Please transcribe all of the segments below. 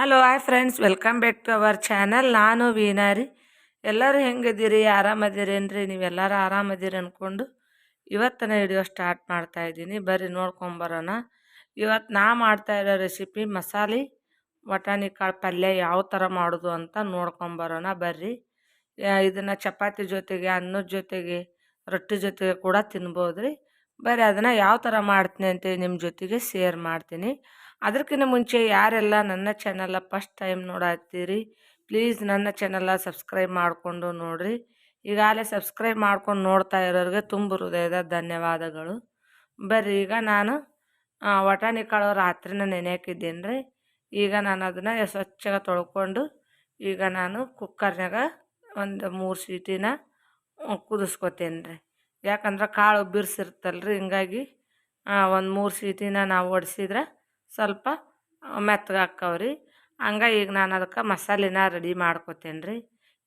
Hello hi friends welcome back to our channel ನಾನು ವೀನಾರಿ ಎಲ್ಲರೂ ಹೆಂಗಿದ್ದೀರಿ ಆರಾಮದಿರೇನ್ರಿ ನೀವೆಲ್ಲರೂ ಆರಾಮದಿರಿ ಅಂದ್ಕೊಂಡು ಇವತ್ತಿನ ವಿಡಿಯೋ ಸ್ಟಾರ್ಟ್ ಮಾಡ್ತಾ ಇದ್ದೀನಿ ಬರ್ರಿ ನೋಡ್ಕೊಂಬರೋಣ ಇವತ್ತು ನಾ ಮಾಡ್ತಾ ಇರೋ ರೆಸಿಪಿ ಮಸಾಲೆ ಬಟಾಣಿ ಕಾಳು ಪಲ್ಯ ಯಾವ ಥರ ಮಾಡೋದು ಅಂತ ನೋಡ್ಕೊಂಬರೋಣ ಬರ್ರಿ ಇದನ್ನು ಚಪಾತಿ ಜೊತೆಗೆ ಅನ್ನದ ಜೊತೆಗೆ ರೊಟ್ಟಿ ಜೊತೆಗೆ ಕೂಡ ತಿನ್ಬೋದು ರೀ ಬರ್ರಿ ಅದನ್ನು ಯಾವ ಥರ ಮಾಡ್ತೀನಿ ಅಂತೇಳಿ ನಿಮ್ಮ ಜೊತೆಗೆ ಶೇರ್ ಮಾಡ್ತೀನಿ ಅದಕ್ಕಿಂತ ಮುಂಚೆ ಯಾರೆಲ್ಲ ನನ್ನ ಚಾನಲ ಫಸ್ಟ್ ಟೈಮ್ ನೋಡತ್ತೀರಿ ಪ್ಲೀಸ್ ನನ್ನ ಚಾನಲ ಸಬ್ಸ್ಕ್ರೈಬ್ ಮಾಡಿಕೊಂಡು ನೋಡಿರಿ. ಈಗಾಗಲೇ ಸಬ್ಸ್ಕ್ರೈಬ್ ಮಾಡ್ಕೊಂಡು ನೋಡ್ತಾ ಇರೋರಿಗೆ ತುಂಬ ಹೃದಯದ ಧನ್ಯವಾದಗಳು. ಬರ್ರಿ, ಈಗ ನಾನು ವಟಾಣಿ ಕಾಳು ರಾತ್ರಿನ ನೆನೆಯಾಕಿದ್ದೀನಿ ರೀ ಈಗ ನಾನು ಅದನ್ನು ಸ್ವಚ್ಛಗೆ ತೊಳ್ಕೊಂಡು, ಈಗ ನಾನು ಕುಕ್ಕರ್ನಾಗ ಒಂದು ಮೂರು ಸೀಟಿನ ಕುದಿಸ್ಕೊತೀನಿ ರೀ ಯಾಕಂದ್ರೆ ಕಾಳು ಬಿರ್ಸಿರ್ತಲ್ಲ ರೀ ಹಿಂಗಾಗಿ ಒಂದು ಮೂರು ಸೀಟಿನ ನಾವು ಒಡಿಸಿದ್ರೆ ಸ್ವಲ್ಪ ಮೆತ್ತಗೆ ಆಕ್ಕವ್ರಿ ಹಂಗ ಈಗ ನಾನು ಅದಕ್ಕೆ ಮಸಾಲೆನ ರೆಡಿ ಮಾಡ್ಕೊತೇನೆ ರೀ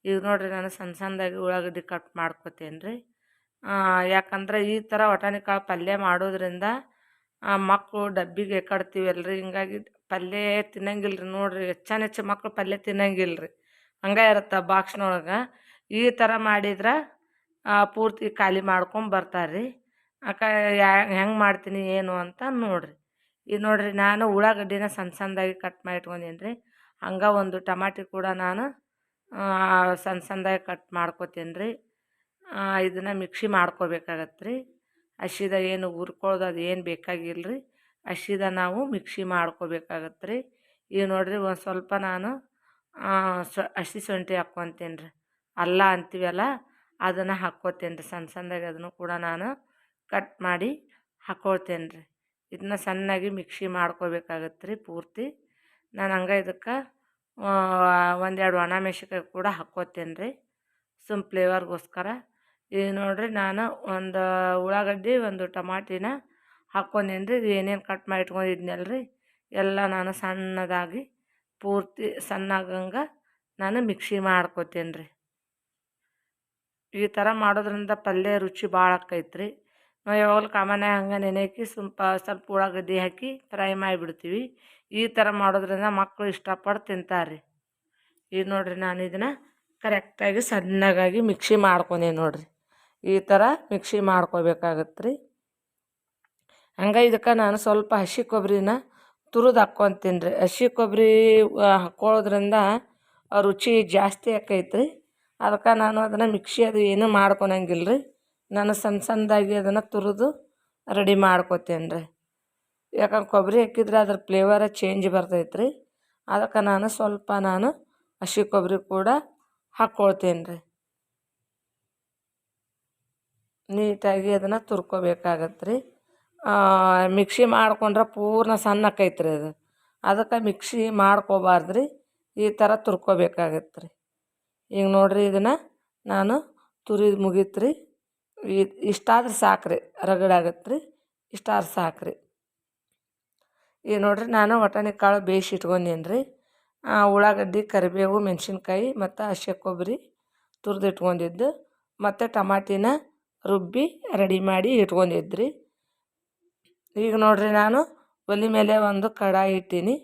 ಈಗ ನೋಡಿರಿ ನಾನು ಸಣ್ಣ ಸಣ್ಣದಾಗಿ ಉಳ್ಳಾಗಡ್ಡಿ ಕಟ್ ಮಾಡ್ಕೊತೇನೆ ರೀ ಯಾಕಂದ್ರೆ ಈ ಥರ ಒಟಾಣಿ ಕಾಳು ಪಲ್ಯ ಮಾಡೋದ್ರಿಂದ ಮಕ್ಕಳು ಡಬ್ಬಿಗೆ ಕಟ್ತೀವಲ್ಲ ರೀ ಹಿಂಗಾಗಿ ಪಲ್ಯ ತಿನ್ನಂಗಿಲ್ಲ ರೀ ನೋಡಿರಿ. ಹೆಚ್ಚಾನ ಹೆಚ್ಚು ಮಕ್ಕಳು ಪಲ್ಯ ತಿನ್ನಂಗಿಲ್ಲ ರೀ ಹಂಗೆ ಇರುತ್ತೆ ಬಾಕ್ಸ್ನೊಳಗೆ. ಈ ಥರ ಮಾಡಿದ್ರೆ ಪೂರ್ತಿ ಖಾಲಿ ಮಾಡ್ಕೊಂಡು ಬರ್ತಾರೆ ರೀ ಅಕ್ಕ ಹೆಂಗೆ ಮಾಡ್ತೀನಿ, ಏನು ಅಂತ ನೋಡಿರಿ. ಈಗ ನೋಡಿರಿ ನಾನು ಉಳ್ಳಾಗಡ್ಡಿನ ಸಣ್ಣ ಸಣ್ಣದಾಗಿ ಕಟ್ ಮಾಡಿ ಇಟ್ಕೊಂಡೀನಿ ರೀ ಹಂಗೆ ಒಂದು ಟಮಾಟಿ ಕೂಡ ನಾನು ಸಣ್ಣ ಸಣ್ಣದಾಗಿ ಕಟ್ ಮಾಡ್ಕೊತೀನಿ ರೀ ಇದನ್ನು ಮಿಕ್ಸಿ ಮಾಡ್ಕೋಬೇಕಾಗತ್ತೆ ರೀ ಹಸಿದ ಏನು ಹುರ್ಕೊಳ್ಳೋದು ಅದು ಏನು ಬೇಕಾಗಿಲ್ಲ ರೀ ಹಸಿದ ನಾವು ಮಿಕ್ಸಿ ಮಾಡ್ಕೋಬೇಕಾಗತ್ತೆ ರೀ ಈಗ ನೋಡಿರಿ ಒಂದು ಸ್ವಲ್ಪ ನಾನು ಸೊ, ಹಸಿ ಶುಂಠಿ ಹಾಕ್ಕೊತೀನಿ ರೀ ಅಲ್ಲ ಅಂತೀವಲ್ಲ, ಅದನ್ನು ಹಾಕ್ಕೋತೀನಿ ರೀ ಸಣ್ಣ ಸಣ್ಣದಾಗಿ ಅದನ್ನು ಕೂಡ ನಾನು ಕಟ್ ಮಾಡಿ ಹಾಕ್ಕೊಳ್ತೇನೆ ರೀ ಇದನ್ನ ಸಣ್ಣಾಗಿ ಮಿಕ್ಸಿ ಮಾಡ್ಕೋಬೇಕಾಗತ್ತೆ ರೀ ಪೂರ್ತಿ. ನಾನು ಹಂಗೆ ಇದಕ್ಕೆ ಒಂದೆರಡು ಒಣ ಕೂಡ ಹಾಕೋತೇನೆ ರೀ ಸುಮ್ ಫ್ಲೇವರ್ಗೋಸ್ಕರ. ಈಗ ನೋಡಿರಿ ನಾನು ಒಂದು ಉಳ್ಳಾಗಡ್ಡಿ, ಒಂದು ಟಮಾಟಿನ ಹಾಕ್ಕೊಂಡೀನಿ ರೀ ಏನೇನು ಕಟ್ ಮಾಡಿ ಇಟ್ಕೊಂಡಿದ್ನಲ್ಲ ರೀ ಎಲ್ಲ ನಾನು ಸಣ್ಣದಾಗಿ ಪೂರ್ತಿ ಸಣ್ಣಾಗಂಗೆ ನಾನು ಮಿಕ್ಸಿ ಮಾಡ್ಕೋತೇನೆ ರೀ ಈ ಥರ ಮಾಡೋದ್ರಿಂದ ಪಲ್ಯ ರುಚಿ ಭಾಳ ಆಕೈತೆ ನಾವು ಯಾವಾಗಲೂ ಕಾಮನ್ಯಾಗಿ ಹಂಗೆ ನೆನೆಹಾಕಿ ಸ್ವಲ್ಪ ಸ್ವಲ್ಪ ಉಳ್ಳಾಗಡ್ಡಿ ಹಾಕಿ ಫ್ರೈ ಮಾಡಿಬಿಡ್ತೀವಿ. ಈ ಥರ ಮಾಡೋದ್ರಿಂದ ಮಕ್ಕಳು ಇಷ್ಟಪಟ್ಟು ತಿಂತಾರೆ ಈಗ ನೋಡಿರಿ ನಾನು ಇದನ್ನು ಕರೆಕ್ಟಾಗಿ ಸಣ್ಣಗಾಗಿ ಮಿಕ್ಸಿ ಮಾಡ್ಕೊಂಡೆ ನೋಡಿರಿ. ಈ ಥರ ಮಿಕ್ಸಿ ಮಾಡ್ಕೋಬೇಕಾಗತ್ತೆ ರೀ ಹಂಗೆ ಇದಕ್ಕೆ ನಾನು ಸ್ವಲ್ಪ ಹಸಿ ಕೊಬ್ಬರಿನ ತುರಿದು ಹಾಕ್ಕೊತೀನಿ ರೀ ಹಸಿ ಕೊಬ್ಬರಿ ಹಾಕ್ಕೊಳ್ಳೋದ್ರಿಂದ ರುಚಿ ಜಾಸ್ತಿ ಆಕೈತೆ ಅದಕ್ಕೆ ನಾನು ಅದನ್ನು ಮಿಕ್ಸಿ ಅದು ಏನೂ ಮಾಡ್ಕೊಳಂಗಿಲ್ಲ ರೀ ನಾನು ಸಣ್ಣ ಸಣ್ಣದಾಗಿ ಅದನ್ನು ತುರಿದು ರೆಡಿ ಮಾಡ್ಕೊತೇನೆ ರೀ ಯಾಕಂದ್ರೆ ಕೊಬ್ಬರಿ ಹಾಕಿದ್ರೆ ಅದ್ರ ಫ್ಲೇವರ ಚೇಂಜ್ ಬರ್ತೈತೆ ರೀ ಅದಕ್ಕೆ ನಾನು ಸ್ವಲ್ಪ ನಾನು ಹಸಿ ಕೊಬ್ಬರಿ ಕೂಡ ಹಾಕ್ಕೊಳ್ತೇನೆ ರೀ ನೀಟಾಗಿ ಅದನ್ನು ತುರ್ಕೋಬೇಕಾಗತ್ತೆ ರೀ ಮಿಕ್ಸಿ ಮಾಡ್ಕೊಂಡ್ರೆ ಪೂರ್ಣ ಸಣ್ಣ ರೀ ಅದು. ಅದಕ್ಕೆ ಮಿಕ್ಸಿ ಮಾಡ್ಕೋಬಾರ್ದು ರೀ ಈ ಥರ ತುರ್ಕೋಬೇಕಾಗತ್ತೆ ರೀ ಈಗ ನೋಡಿರಿ ಇದನ್ನು ನಾನು ತುರಿದು ಮುಗೀತು ರೀ ಇಷ್ಟಾದ್ರೆ ಸಾಕು ರೀ ರಗಡಾಗತ್ತೆ ರೀ ಇಷ್ಟಾದ್ರೆ ಸಾಕು ಈಗ ನೋಡಿರಿ, ನಾನು ವಟಾಣಿ ಕಾಳು ಬೇಯಿಸಿ ಇಟ್ಕೊಂಡೀನಿ ರೀ ಉಳ್ಳಾಗಡ್ಡಿ, ಕರಿಬೇವು, ಮೆಣಸಿನ್ಕಾಯಿ ಮತ್ತು ಹಸಿ ಕೊಬ್ಬರಿ ತುರಿದು ಇಟ್ಕೊಂಡಿದ್ದು ಮತ್ತು ಟಮಾಟಿನ ರುಬ್ಬಿ ರೆಡಿ ಮಾಡಿ ಇಟ್ಕೊಂಡಿದ್ರಿ ಈಗ ನೋಡಿರಿ, ನಾನು ಒಲೆ ಮೇಲೆ ಒಂದು ಕಡಾಯಿ ಇಟ್ಟೀನಿ,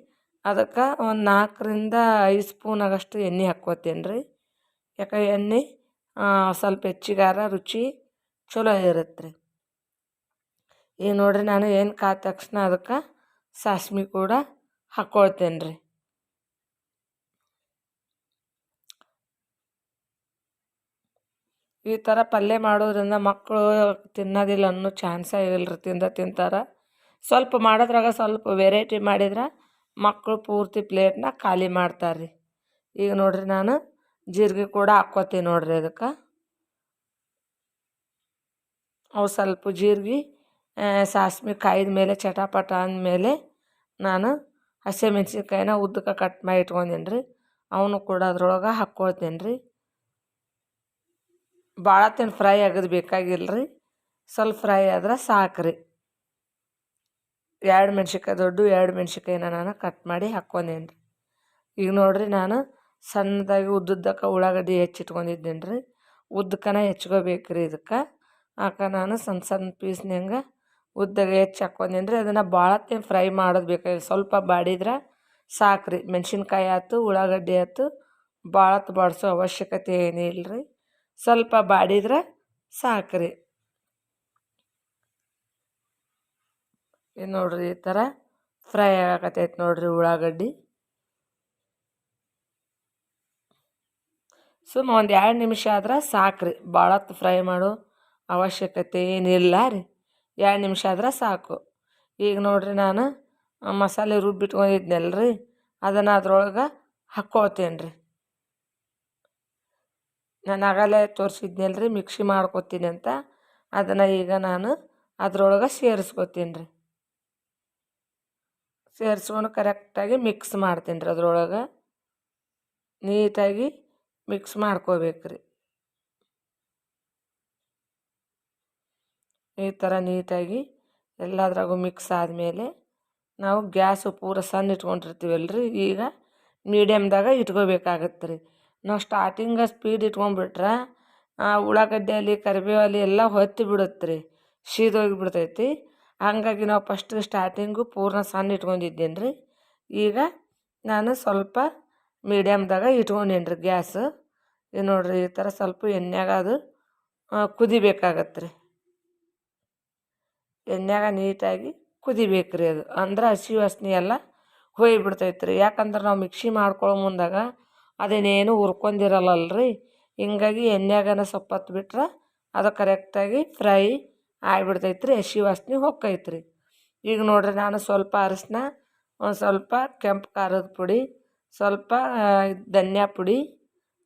ಅದಕ್ಕೆ ಒಂದು ನಾಲ್ಕರಿಂದ ಐದು ಸ್ಪೂನ್ ಆಗಷ್ಟು ಎಣ್ಣೆ ಹಾಕ್ಕೋತೀನಿ ರೀ ಯಾಕೆ ಎಣ್ಣೆ ಸ್ವಲ್ಪ ಹೆಚ್ಚಿಗಾರ ರುಚಿ ಚಲೋ ಇರುತ್ತೆ ರೀ. ಈಗ ನೋಡಿರಿ ನಾನು ಏನು ಕಾದ ತಕ್ಷಣ ಅದಕ್ಕೆ ಸಾಸ್ಮಿ ಕೂಡ ಹಾಕ್ಕೊಳ್ತೇನೆ ರೀ. ಈ ಥರ ಪಲ್ಯ ಮಾಡೋದ್ರಿಂದ ಮಕ್ಕಳು ತಿನ್ನೋದಿಲ್ಲ ಅನ್ನೋ ಚಾನ್ಸೇ ಇಲ್ಲ ರೀ ತಿಂದ ತಿಂತಾರೆ. ಸ್ವಲ್ಪ ಮಾಡೋದ್ರಾಗ ಸ್ವಲ್ಪ ವೆರೈಟಿ ಮಾಡಿದ್ರೆ ಮಕ್ಕಳು ಪೂರ್ತಿ ಪ್ಲೇಟ್ನ ಖಾಲಿ ಮಾಡ್ತಾರೆ. ರೀ ಈಗ ನೋಡಿರಿ ನಾನು ಜೀರಿಗೆ ಕೂಡ ಹಾಕ್ಕೋತೀನಿ ನೋಡಿರಿ ಅದಕ್ಕೆ ಅವು ಸ್ವಲ್ಪ ಜೀರ್ಗೆ ಸಾಸ್ಮಿ ಕಾಯ್ದ ಮೇಲೆ, ಚಟಾಪಟ ಅಂದಮೇಲೆ ನಾನು ಹಸಿಮೆಣ್ಸಿನ್ಕಾಯಿನ ಉದ್ದಕ್ಕೆ ಕಟ್ ಮಾಡಿ ಇಟ್ಕೊಂಡೀನಿ ರೀ ಅವನು ಕೂಡ ಅದ್ರೊಳಗೆ ಹಾಕ್ಕೊಳ್ತೇನೆ ರೀ ಭಾಳ ತಿನ್ ಫ್ರೈ ಆಗೋದು ಬೇಕಾಗಿಲ್ಲ ರೀ ಸ್ವಲ್ಪ ಫ್ರೈ ಆದ್ರೆ ಸಾಕು ರೀ ಎರಡು ಮೆಣ್ಸಿನ್ಕಾಯಿ, ದೊಡ್ಡ ಎರಡು ಮೆಣ್ಸಿನ್ಕಾಯಿನ ನಾನು ಕಟ್ ಮಾಡಿ ಹಾಕ್ಕೊಂಡೇನಿ ರೀ ಈಗ ನೋಡಿರಿ ನಾನು ಸಣ್ಣದಾಗಿ ಉದ್ದುದ್ದಕ್ಕೆ ಉಳ್ಳಾಗಡ್ಡಿ ಹೆಚ್ಚಿಟ್ಕೊಂಡಿದ್ದೇನೆ ರೀ ಉದ್ದಕ್ಕನ ಹೆಚ್ಕೋಬೇಕು ರೀ ಇದಕ್ಕೆ. ಆಕ ನಾನು ಸಣ್ಣ ಸಣ್ಣ ಪೀಸ್ನಂಗೆ ಉದ್ದಗೆ ಹೆಚ್ಚಿ ಹಾಕೊಂಡಿನ್ರಿ ಅದನ್ನು ಭಾಳ ಹೊತ್ತೇನು ಫ್ರೈ ಮಾಡೋದು ಬೇಕಾಗಿಲ್ಲ. ಸ್ವಲ್ಪ ಬಾಡಿದ್ರೆ ಸಾಕು ರೀ ಮೆಣಸಿನ್ಕಾಯಿ ಆಯ್ತು, ಉಳ್ಳಾಗಡ್ಡಿ ಆಯ್ತು ಭಾಳ ಬಾಡಿಸೋ ಅವಶ್ಯಕತೆ ಏನಿಲ್ಲ ರೀ ಸ್ವಲ್ಪ ಬಾಡಿದ್ರೆ ಸಾಕು ರೀ ಇದು ನೋಡ್ರಿ ಈ ಥರ ಫ್ರೈ ಆಗಕತ್ತೈತೆ ನೋಡ್ರಿ ಉಳ್ಳಾಗಡ್ಡಿ. ಸುಮ್ಮ ಒಂದು ಎರಡು ನಿಮಿಷ ಆದ್ರೆ ಸಾಕ್ರಿ. ಭಾಳ ಫ್ರೈ ಮಾಡೋ. ಅವಶ್ಯಕತೆ ಏನಿಲ್ಲ ರೀ. ಎರಡು ನಿಮಿಷ ಆದ್ರೆ ಸಾಕು. ಈಗ ನೋಡ್ರಿ ನಾನು ಮಸಾಲೆ ರುಬ್ಬಿಟ್ಕೊಂಡಿದ್ನಲ್ಲ ರೀ. ಅದನ್ನು ಅದ್ರೊಳಗೆ ಹಾಕ್ಕೊಳ್ತೇನೆ ರೀ. ನಾನು ಆಗಲೇ ತೋರಿಸಿದ್ನಲ್ಲ ರೀ, ಮಿಕ್ಸಿ ಮಾಡ್ಕೊತೀನಿ ಅಂತ. ಅದನ್ನು ಈಗ ನಾನು ಅದರೊಳಗೆ ಸೇರಿಸ್ಕೊತೀನಿ ರೀ. ಸೇರಿಸ್ಕೊಂಡು ಕರೆಕ್ಟಾಗಿ ಮಿಕ್ಸ್ ಮಾಡ್ತೀನಿ ರೀ ಅದ್ರೊಳಗೆ. ನೀಟಾಗಿ ಮಿಕ್ಸ್ ಮಾಡ್ಕೋಬೇಕು ರೀ ಈ ಥರ ನೀಟಾಗಿ ಎಲ್ಲದ್ರಾಗೂ ಮಿಕ್ಸ್ ಆದಮೇಲೆ ನಾವು ಗ್ಯಾಸು ಪೂರ ಸಣ್ಣ ಇಟ್ಕೊಂಡಿರ್ತೀವಲ್ಲ ರೀ ಈಗ ಮೀಡಿಯಮ್ದಾಗ ಇಟ್ಕೋಬೇಕಾಗತ್ತೆ ರೀ ನಾವು ಸ್ಟಾರ್ಟಿಂಗ ಸ್ಪೀಡ್ ಇಟ್ಕೊಂಡ್ಬಿಟ್ರೆ ಆ ಕರಿಬೇವು ಅಲ್ಲಿ ಎಲ್ಲ ಹೊತ್ತಿ ಬಿಡುತ್ತೆ ರೀ ಸೀದೋಗಿ ಬಿಡ್ತೈತಿ. ಹಾಗಾಗಿ ನಾವು ಫಸ್ಟ್ ಸ್ಟಾರ್ಟಿಂಗು ಪೂರ್ಣ ಸಣ್ಣ ಇಟ್ಕೊಂಡಿದ್ದೇನೆ ರೀ ಈಗ ನಾನು ಸ್ವಲ್ಪ ಮೀಡಿಯಮ್ದಾಗ ಇಟ್ಕೊಂಡೇನಿ ರೀ ಗ್ಯಾಸ್. ಇದು ನೋಡಿರಿ ಈ ಥರ ಸ್ವಲ್ಪ ಎಣ್ಣೆಗೆ ಅದು ಕುದಿಬೇಕಾಗತ್ತೆ ರೀ ಎಣ್ಣೆಗ ನೀಟಾಗಿ ಕುದಿಬೇಕು ರೀ ಅದು. ಅಂದ್ರೆ ಹಸಿ ವಾಸ್ನೆ ಎಲ್ಲ ಹೋಗಿಬಿಡ್ತೈತೆ ರೀ ಯಾಕಂದ್ರೆ ನಾವು ಮಿಕ್ಸಿ ಮಾಡ್ಕೊಳ್ಳೋ ಮುಂದಾಗ ಅದನ್ನೇನು ಹುರ್ಕೊಂಡಿರಲ್ಲಲ್ಲ ರೀ ಹಿಂಗಾಗಿ ಎಣ್ಣೆಗನ ಸ್ವಲ್ಪ ಬಿಟ್ರೆ ಅದು ಕರೆಕ್ಟಾಗಿ ಫ್ರೈ ಆಗಿಬಿಡ್ತೈತೆ ರೀ ಹಸಿ ವಾಸ್ನೆ ಹೊಕ್ಕೈತೆ ರೀ ಈಗ ನೋಡಿರಿ ನಾನು ಸ್ವಲ್ಪ ಅರಶಿನ, ಒಂದು ಸ್ವಲ್ಪ ಕೆಂಪು ಖಾರದ ಪುಡಿ, ಸ್ವಲ್ಪ ಧನ್ಯಾ ಪುಡಿ,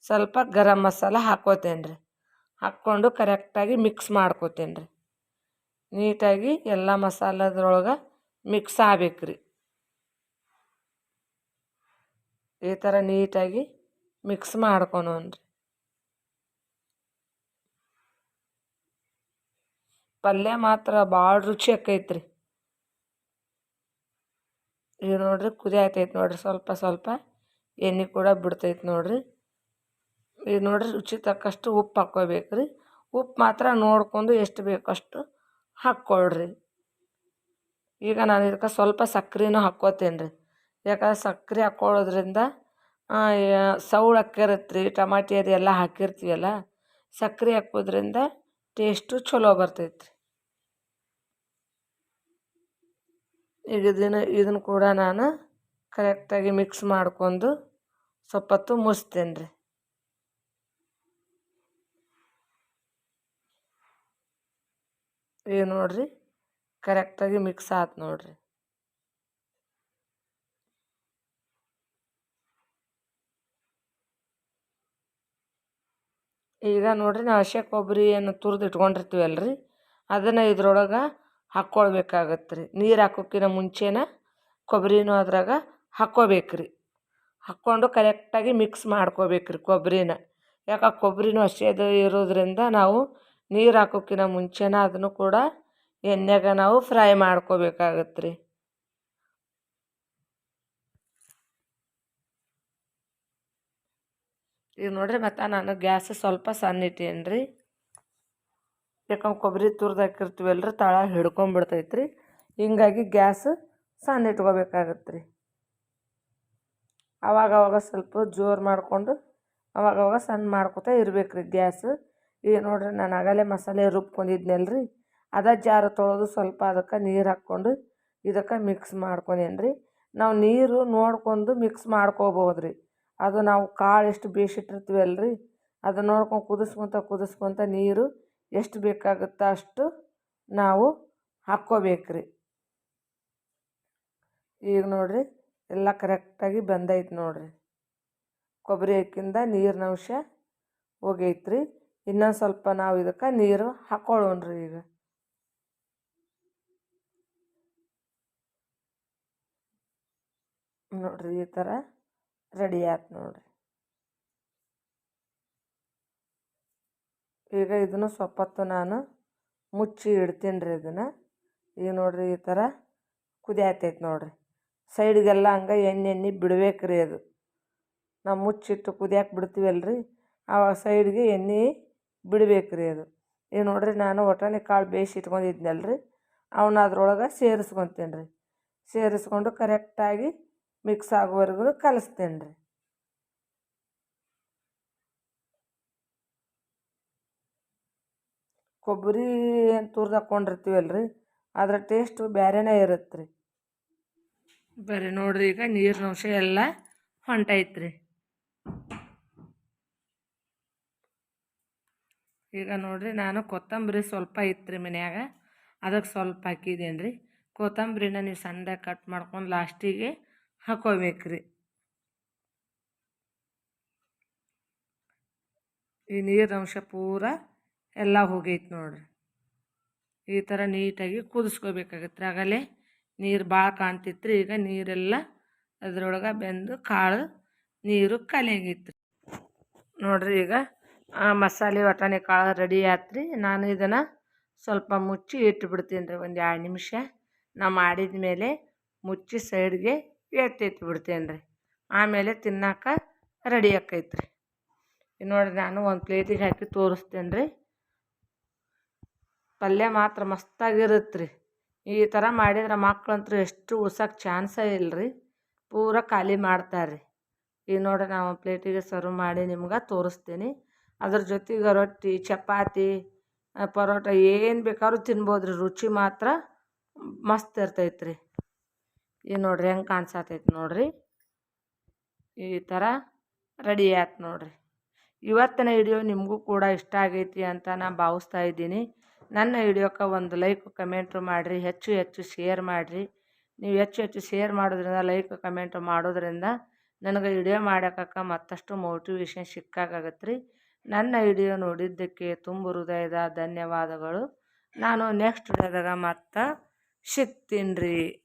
ಸ್ವಲ್ಪ ಗರಂ ಮಸಾಲ ಹಾಕ್ಕೋತೇನೆ ರೀ ಹಾಕ್ಕೊಂಡು ಕರೆಕ್ಟಾಗಿ ಮಿಕ್ಸ್ ಮಾಡ್ಕೋತೇನೆ ರೀ ನೀಟಾಗಿ ಎಲ್ಲ ಮಸಾಲದ್ರೊಳಗೆ ಮಿಕ್ಸ್ ಆಗ್ಬೇಕು ರೀ ಈ ಥರ ನೀಟಾಗಿ ಮಿಕ್ಸ್ ಮಾಡ್ಕೊಳೋಣ್ರಿ ಪಲ್ಯ ಮಾತ್ರ ಭಾಳ ರುಚಿ ಆಕೈತ್ರಿ ಈಗ ನೋಡಿರಿ ಕುದಿ ಆಯ್ತೈತೆ ನೋಡ್ರಿ ಸ್ವಲ್ಪ ಸ್ವಲ್ಪ. ಎಣ್ಣೆ ಕೂಡ ಬಿಡ್ತೈತೆ ನೋಡ್ರಿ. ಈಗ ನೋಡ್ರಿ ರುಚಿ ತಕ್ಕಷ್ಟು ಉಪ್ಪು ಹಾಕ್ಕೋಬೇಕು ರೀ ಉಪ್ಪು ಮಾತ್ರ ನೋಡ್ಕೊಂಡು ಎಷ್ಟು ಬೇಕು ಅಷ್ಟು ಹಾಕ್ಕೊಳ್ರಿ. ಈಗ ನಾನು ಇದಕ್ಕೆ ಸ್ವಲ್ಪ ಸಕ್ಕರೆನೂ ಹಾಕ್ಕೋತೇನೆ ರೀ ಯಾಕಂದ್ರೆ ಸಕ್ಕರೆ ಹಾಕ್ಕೊಳ್ಳೋದ್ರಿಂದ ಸೌಳು ಅಕ್ಕಿರತ್ತೆ ರೀ ಟಮಾಟಿ ಅದೆಲ್ಲ ಹಾಕಿರ್ತೀವಲ್ಲ ಸಕ್ಕರೆ ಹಾಕೋದ್ರಿಂದ ಟೇಸ್ಟು ಚಲೋ ಬರ್ತೈತೆ ಈಗ ಇದನ್ನು ಇದನ್ನು ಕೂಡ ನಾನು ಕರೆಕ್ಟಾಗಿ ಮಿಕ್ಸ್ ಮಾಡ್ಕೊಂಡು ಸ್ವಲ್ಪ ಹೊತ್ತು ರೀ ಈಗ ನೋಡಿರಿ, ಕರೆಕ್ಟಾಗಿ ಮಿಕ್ಸ್ ಆಯ್ತು ನೋಡಿರಿ. ಈಗ ನೋಡಿರಿ ನಾವು ಹಸಿ ಏನು ತುರ್ದು ಇಟ್ಕೊಂಡಿರ್ತೀವಲ್ಲ ರೀ ಅದನ್ನು ಇದ್ರೊಳಗೆ ಹಾಕ್ಕೊಳ್ಬೇಕಾಗತ್ತೆ ರೀ ನೀರು ಹಾಕೋಕ್ಕಿಂತ ಮುಂಚೆನ ಕೊಬ್ಬರಿನೂ ಅದ್ರಾಗ ಹಾಕ್ಕೋಬೇಕ್ರಿ. ಹಾಕ್ಕೊಂಡು ಕರೆಕ್ಟಾಗಿ ಮಿಕ್ಸ್ ಮಾಡ್ಕೋಬೇಕ್ರಿ ಕೊಬ್ಬರಿನ. ಯಾಕೆ ಕೊಬ್ಬರಿನೂ ಹಸಿದು ಇರೋದ್ರಿಂದ ನಾವು ನೀರು ಹಾಕೋಕ್ಕಿಂತ ಮುಂಚೆನೇ ಅದನ್ನು ಕೂಡ ಎಣ್ಣೆಗೆ ನಾವು ಫ್ರೈ ಮಾಡ್ಕೋಬೇಕಾಗತ್ತೆ ರೀ ಈಗ ನೋಡಿರಿ ಮತ್ತು ನಾನು ಗ್ಯಾಸ್ ಸ್ವಲ್ಪ ಸಣ್ಣ ಇಟ್ಟೇನಿ ರೀ ಯಾಕಂದ್ರೆ ಕೊಬ್ಬರಿ ತುರ್ದು ಹಾಕಿರ್ತೀವಲ್ಲ ರೀ ತಳ ಹಿಡ್ಕೊಂಬಿಡ್ತೈತೆ ರೀ ಹಿಂಗಾಗಿ ಗ್ಯಾಸ್ ಸಣ್ಣ ಇಟ್ಕೋಬೇಕಾಗತ್ತೆ ರೀ ಅವಾಗವಾಗ ಸ್ವಲ್ಪ ಜೋರು ಮಾಡಿಕೊಂಡು ಅವಾಗವಾಗ ಸಣ್ಣ ಮಾಡ್ಕೊತಾ ಇರ್ಬೇಕು ರೀ ಗ್ಯಾಸ್. ಈಗ ನೋಡ್ರಿ ನಾನು ಆಗಲೇ ಮಸಾಲೆ ರುಬ್ಕೊಂಡಿದ್ನಲ್ಲ ರೀ ಜಾರ ತೊಳೆದು ಸ್ವಲ್ಪ ಅದಕ್ಕೆ ನೀರು ಹಾಕ್ಕೊಂಡು ಇದಕ್ಕೆ ಮಿಕ್ಸ್ ಮಾಡ್ಕೊಂಡೇನಿ ರೀ ನಾವು ನೀರು ನೋಡ್ಕೊಂಡು ಮಿಕ್ಸ್ ಮಾಡ್ಕೋಬೋದು ರೀ ಅದು ನಾವು ಕಾಳು ಎಷ್ಟು ಬೇಯಿಸಿಟ್ಟಿರ್ತೀವಲ್ಲ ರೀ ಅದು ನೋಡ್ಕೊಂಡು ಕುದಿಸ್ಕೊತ ಕುದಿಸ್ಕೊತ ನೀರು ಎಷ್ಟು ಬೇಕಾಗುತ್ತೋ ಅಷ್ಟು ನಾವು ಹಾಕ್ಕೋಬೇಕು ರೀ ಈಗ ನೋಡಿರಿ ಎಲ್ಲ ಕರೆಕ್ಟಾಗಿ ಬಂದೈತೆ ನೋಡಿರಿ. ಕೊಬ್ಬರಿ ಹಾಕಿಂದ ನೀರಿನ ಅಂಶ ಹೋಗೈತ್ರಿ. ಇನ್ನೊಂದು ಸ್ವಲ್ಪ ನಾವು ಇದಕ್ಕೆ ನೀರು ಹಾಕ್ಕೊಳ್ಳೋಣ್ರಿ ಈಗ. ನೋಡ್ರಿ ಈ ಥರ ರೆಡಿ ಆಯ್ತು ನೋಡ್ರಿ. ಈಗ ಇದನ್ನು ಸೊಪ್ಪತ್ತು ನಾನು ಮುಚ್ಚಿ ಇಡ್ತೀನಿ ರೀ ಇದನ್ನು. ಈಗ ನೋಡ್ರಿ ಈ ಥರ ಕುದಿಯಾತೈತೆ ನೋಡ್ರಿ. ಸೈಡ್ಗೆಲ್ಲ ಹಂಗೆ ಎಣ್ಣೆ ಎಣ್ಣೆ ಬಿಡ್ಬೇಕು ರೀ ಅದು. ನಾವು ಮುಚ್ಚಿಟ್ಟು ಕುದಿಯಾಕೆ ಬಿಡ್ತೀವಲ್ರಿ. ಆವಾಗ ಸೈಡ್ಗೆ ಎಣ್ಣೆ ಬಿಡ್ಬೇಕು ರೀ ಅದು. ಈಗ ನೋಡಿರಿ ನಾನು ಒಟಾಣಿ ಕಾಳು ಬೇಯಿಸಿ ಇಟ್ಕೊಂಡಿದ್ನಲ್ಲ ರೀ ಅವನ್ನ ಅದ್ರೊಳಗೆ ಸೇರಿಸ್ಕೊತೀನಿ ರೀ ಸೇರಿಸ್ಕೊಂಡು ಕರೆಕ್ಟಾಗಿ ಮಿಕ್ಸ್ ಆಗೋವರೆಗೂ ಕಲಿಸ್ತೇನೆ ರೀ ಕೊಬ್ಬರಿ ಹಾಕ್ಕೊಂಡಿರ್ತೀವಲ್ಲ ರೀ ಅದರ ಟೇಸ್ಟು ಬೇರೆನೇ ಇರುತ್ತೆ ರೀ ಬರೀ ನೋಡ್ರಿ ಈಗ ನೀರಿನ ಅಂಶ ಎಲ್ಲ ಹೊಂಟೈತ್ರಿ. ಈಗ ನೋಡಿರಿ ನಾನು ಕೊತ್ತಂಬರಿ ಸ್ವಲ್ಪ ಇತ್ತು ರೀ ಮನ್ಯಾಗ. ಅದಕ್ಕೆ ಸ್ವಲ್ಪ ಹಾಕಿದ್ದೇನೆ ರೀ ಕೊತ್ತಂಬರಿನ ನೀವು ಸಣ್ಣ ಕಟ್ ಮಾಡ್ಕೊಂಡು ಲಾಸ್ಟಿಗೆ ಹಾಕೋಬೇಕ್ರಿ. ಈ ನೀರಿನ ಅಂಶ ಪೂರ ಎಲ್ಲ ಹೋಗೈತೆ ನೋಡ್ರಿ. ಈ ಥರ ನೀಟಾಗಿ ಕುದಿಸ್ಕೋಬೇಕಾಗತ್ತೆ ಆಗಲೇ ನೀರು ಭಾಳ ಕಾಣ್ತಿತ್ತು ಈಗ ನೀರೆಲ್ಲ ಅದರೊಳಗೆ ಬೆಂದು ಕಾಳು, ನೀರು ಖಾಲಿ ಆಗೈತೆ ನೋಡ್ರಿ ಈಗ ಮಸಾಲೆ ವಟಾಣಿ ಕಾಳು ರೆಡಿ ಆಯ್ತು ರೀ ನಾನು ಇದನ್ನು ಸ್ವಲ್ಪ ಮುಚ್ಚಿ ಇಟ್ಬಿಡ್ತೀನಿ ರೀ ಒಂದು ಎರಡು ನಿಮಿಷ. ನಾ ಮಾಡಿದ ಮೇಲೆ ಮುಚ್ಚಿ ಸೈಡ್ಗೆ ಬಿಡ್ತೇನೆ ರೀ ಆಮೇಲೆ ತಿನ್ನಕ್ಕೆ ರೆಡಿ ಆಕೈತೆ ರೀ ನೋಡಿರಿ ನಾನು ಒಂದು ಪ್ಲೇಟಿಗೆ ಹಾಕಿ ತೋರಿಸ್ತೇನೆ ರೀ ಪಲ್ಯ ಮಾತ್ರ ಮಸ್ತಾಗಿರುತ್ತೆ ರೀ ಈ ಥರ ಮಾಡಿದ್ರೆ ಮಕ್ಕಳಂತೂ ಎಷ್ಟು ಉಸಕ್ಕೆ ಚಾನ್ಸೇ ಇಲ್ಲ ರೀ ಪೂರ ಖಾಲಿ ಮಾಡ್ತಾರೆ ರೀ ಈಗ ನೋಡಿರಿ ನಾವು ಒಂದು ಪ್ಲೇಟಿಗೆ ಸರ್ವ್ ಮಾಡಿ ನಿಮ್ಗೆ ತೋರಿಸ್ತೀನಿ. ಅದ್ರ ಜೊತೆಗೆ ರೊಟ್ಟಿ, ಚಪಾತಿ ಪರೋಟ ಏನು ಬೇಕಾದ್ರೂ ತಿನ್ಬೋದು ರೀ ರುಚಿ ಮಾತ್ರ ಮಸ್ತ್ ಇರ್ತೈತೆ ರೀ ಈಗ ನೋಡಿರಿ ಹೆಂಗೆ ಕಾಣಿಸತೈತೆ ನೋಡಿರಿ. ಈ ಥರ ರೆಡಿ ಆಯ್ತು ನೋಡಿರಿ. ಇವತ್ತಿನ ವಿಡಿಯೋ ನಿಮಗೂ ಕೂಡ ಇಷ್ಟ ಆಗೈತಿ ಅಂತ ನಾನು ಭಾವಿಸ್ತಾ ಇದ್ದೀನಿ. ನನ್ನ ವಿಡಿಯೋಕ್ಕೆ ಒಂದು ಲೈಕ್, ಕಮೆಂಟ್ ಮಾಡಿರಿ. ಹೆಚ್ಚು ಹೆಚ್ಚು ಶೇರ್ ಮಾಡಿರಿ. ನೀವು ಹೆಚ್ಚು ಹೆಚ್ಚು ಶೇರ್ ಮಾಡೋದ್ರಿಂದ, ಲೈಕ್, ಕಮೆಂಟ್ ಮಾಡೋದ್ರಿಂದ ನನಗೆ ವಿಡಿಯೋ ಮಾಡೋಕ್ಕೆ ಮತ್ತಷ್ಟು ಮೋಟಿವೇಶನ್ ಸಿಕ್ಕಾಗತ್ತೆ ರೀ ನನ್ನ ವಿಡಿಯೋ ನೋಡಿದ್ದಕ್ಕೆ ತುಂಬ ಹೃದಯದ ಧನ್ಯವಾದಗಳು. ನಾನು ನೆಕ್ಸ್ಟ್ ವಿಡಿಯೋದಾಗ ಮತ್ತೆ ಸಿಗ್ತೀನಿ ರೀ.